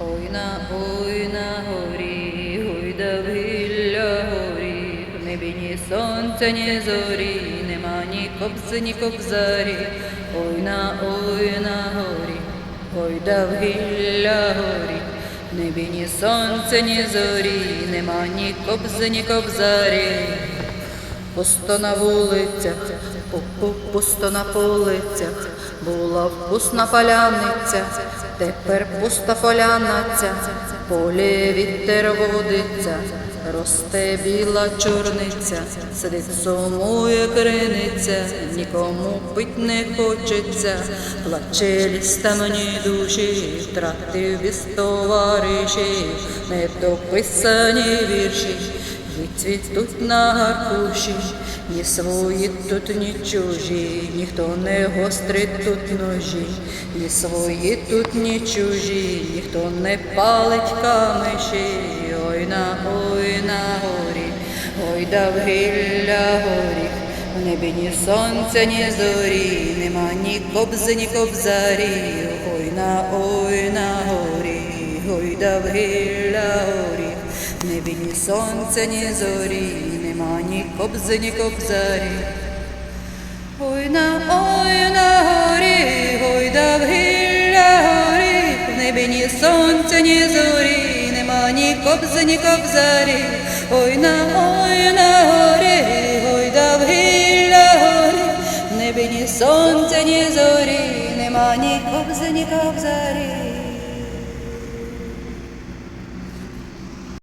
Ой на, ой на горі, ой да вгілля горі, в небі ні сонця, ні зорі, нема ні кобзи, ні кобзарі. Ой на, ой на горі, ой да вгілля горі, в небі ні сонця, ні зорі, нема ні кобзи, ні кобзарі. Пусто на вулицях, пусто на полицях, була вкусна поляниця, тепер пуста поляниця, полі вітер водиться, росте біла чорниця, сидить сумує криниця, нікому пить не хочеться, плаче ліста мені душі, втратив без товариші, недописані вірші. Відцвітуть на гаркуші, ні свої тут, ні чужі, ніхто не гострить тут ножі, ні свої тут, ні чужі, ніхто не палить камиші, ой на, ой на горі, ой да вгілля горі, в небі ні сонця, ні зорі, нема ні кобзи, ні кобзарі, ой на, ой на горі, ой да вгілля горі тобі ні сонця, ні зорі, нема ні кобзи, ні кобзарі. Ой на ой на горі, ой да в гілля горі, в небі ні сонця, ні зорі, нема ні кобзи, ні кобзарі. Ой на ой на горі, ой да вгілля горі, в небі ні сонця, ні зорі, нема ні кобзи, ні кобзарі.